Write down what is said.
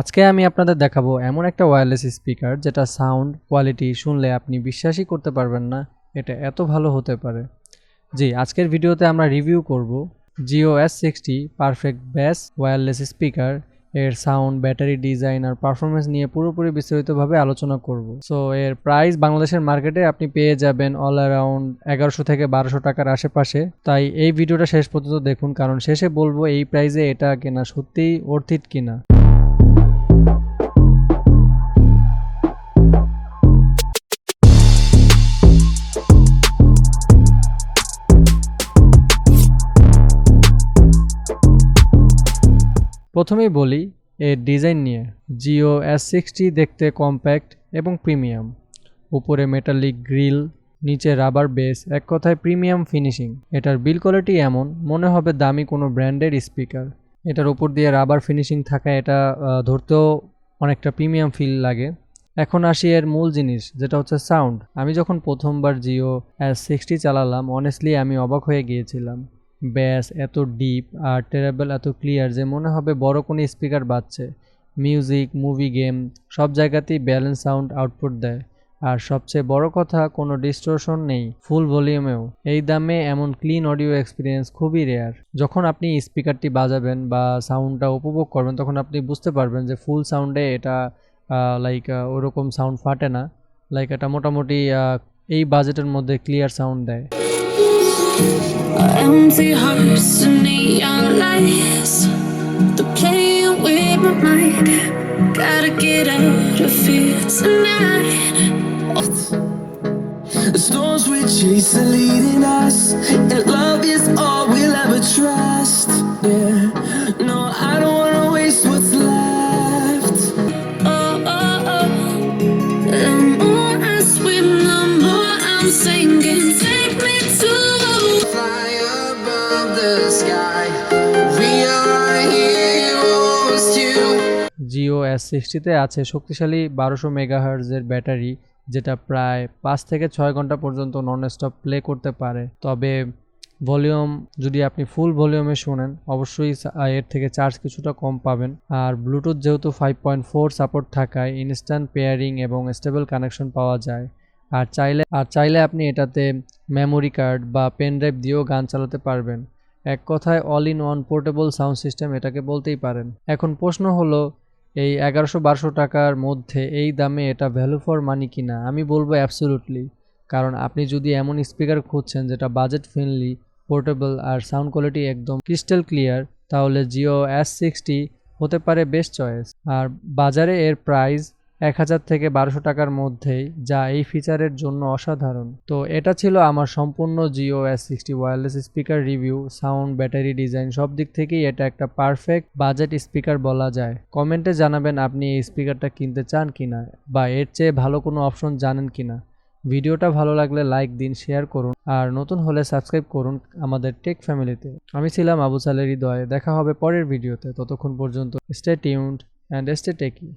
আজকে আমি আপনাদের দেখাবো এমন একটা ওয়্যারলেস স্পিকার যেটা সাউন্ড কোয়ালিটি শুনলে আপনি বিশ্বাসই করতে পারবেন না, এটা এত ভালো হতে পারে। জি, আজকের ভিডিওতে আমরা রিভিউ করব Jio S sixty perfect bass wireless speaker এর সাউন্ড ব্যাটারি ডিজাইন আর পারফরমেন্স নিয়ে পুরোপুরি বিস্তারিতভাবে আলোচনা করব। সো এর প্রাইস বাংলাদেশের মার্কেটে আপনি পেয়ে যাবেন অল অ্যারাউন্ড এগারোশো থেকে বারোশো টাকার আশেপাশে। তাই এই ভিডিওটা শেষ পর্যন্ত দেখুন, কারণ শেষে বলব এই প্রাইসে এটা কেনা সত্যিই অর্থিত কিনা। প্রথমেই বলি এর ডিজাইন নিয়ে জিও এস সিক্সটি দেখতে কম্প্যাক্ট এবং প্রিমিয়াম। উপরে মেটালিক গ্রিল, নিচে রাবার বেস, এক কথায় প্রিমিয়াম ফিনিশিং। এটার বিল কোয়ালিটি এমন, মনে হবে দামি কোনো ব্র্যান্ডের স্পিকার। এটার উপর দিয়ে রাবার ফিনিশিং থাকায় এটা ধরতেও অনেকটা প্রিমিয়াম ফিল লাগে। এখন আসি এর মূল জিনিস, যেটা হচ্ছে সাউন্ড। আমি যখন প্রথমবার জিও এস সিক্সটি চালালাম অনেস্টলি আমি অবাক হয়ে গিয়েছিলাম। ব্যাস, এত ডিপ আর টেরাবেল এত ক্লিয়ার যে মনে হবে বড় কোনো স্পিকার বাজছে। মিউজিক মুভি গেম সব জায়গাতেই ব্যালেন্স সাউন্ড আউটপুট দেয়। আর সবচেয়ে বড় কথা, কোনো ডিস্টোরশন নেই ফুল ভলিউমেও এই দামে এমন ক্লিন অডিও এক্সপিরিয়েন্স খুবই রেয়ার যখন আপনি স্পিকারটি বাজাবেন বা সাউন্ডটা উপভোগ করবেন, তখন আপনি বুঝতে পারবেন যে ফুল সাউন্ডে এটা লাইক ওরকম সাউন্ড ফাটে না। লাইক এটা মোটামুটি এই বাজেটের মধ্যে ক্লিয়ার সাউন্ড দেয়। Empty hearts and neon lights. They're playing with my mind. Gotta get out of here tonight. The storms we chase are leading us, and love is all we'll ever trust. Yeah, no, I don't wanna waste what's left. Oh, oh, oh. The more I swim, the more I'm sinking. Jio S সিক্সটিতে আছে শক্তিশালী বারোশো মেগাহার্জের battery, যেটা প্রায় পাঁচ থেকে ছয় ঘণ্টা পর্যন্ত নন স্টপ প্লে করতে পারে। তবে ভলিউম, যদি আপনি ফুল ভলিউমে শোনেন, অবশ্যই এর থেকে চার্জ কিছুটা কম পাবেন। আর ব্লুটুথ যেহেতু ফাইভ পয়েন্ট ফোর সাপোর্ট থাকায় ইনস্ট্যান্ট পেয়ারিং এবং স্টেবল কানেকশন পাওয়া যায়। আর চাইলে আর চাইলে আপনি এটাতে মেমোরি কার্ড বা পেন ড্রাইভ দিয়েও গান চালাতে পারবেন। এক কথায় all in one portable sound system এটাকে বলতেই পারেন। এখন প্রশ্ন হলো এই এগারোশো বারোশো টাকার মধ্যে এই দামে এটা ভ্যালু ফর মানি কিনা? আমি বলব অ্যাবসোলুটলি কারণ আপনি যদি এমন স্পিকার খুঁজছেন যেটা বাজেট ফ্রেন্ডলি পোর্টেবল আর সাউন্ড কোয়ালিটি একদম ক্রিস্টাল ক্লিয়ার তাহলে জিও এস সিক্সটি হতে পারে বেস্ট চয়েস আর বাজারে এর প্রাইস এক হাজার থেকে বারোশো টাকার মধ্যেই, যা এই ফিচারের জন্য অসাধারণ। তো এটা ছিল আমার সম্পূর্ণ Jio S sixty wireless speaker review sound battery design সব দিক থেকেই এটা একটা পারফেক্ট বাজেট স্পিকার বলা যায়। কমেন্টে জানাবেন আপনি এই স্পিকারটা কিনতে চান কিনা, বা এর চেয়ে ভালো কোনো অপশন জানেন কিনা। ভিডিওটা ভালো লাগলে লাইক দিন শেয়ার করুন, আর নতুন হলে সাবস্ক্রাইব করুন আমাদের টেক ফ্যামিলিতে আমি ছিলাম আবু সালের হৃদয়, দেখা হবে পরের ভিডিওতে, ততক্ষণ পর্যন্ত stay tuned and stay techy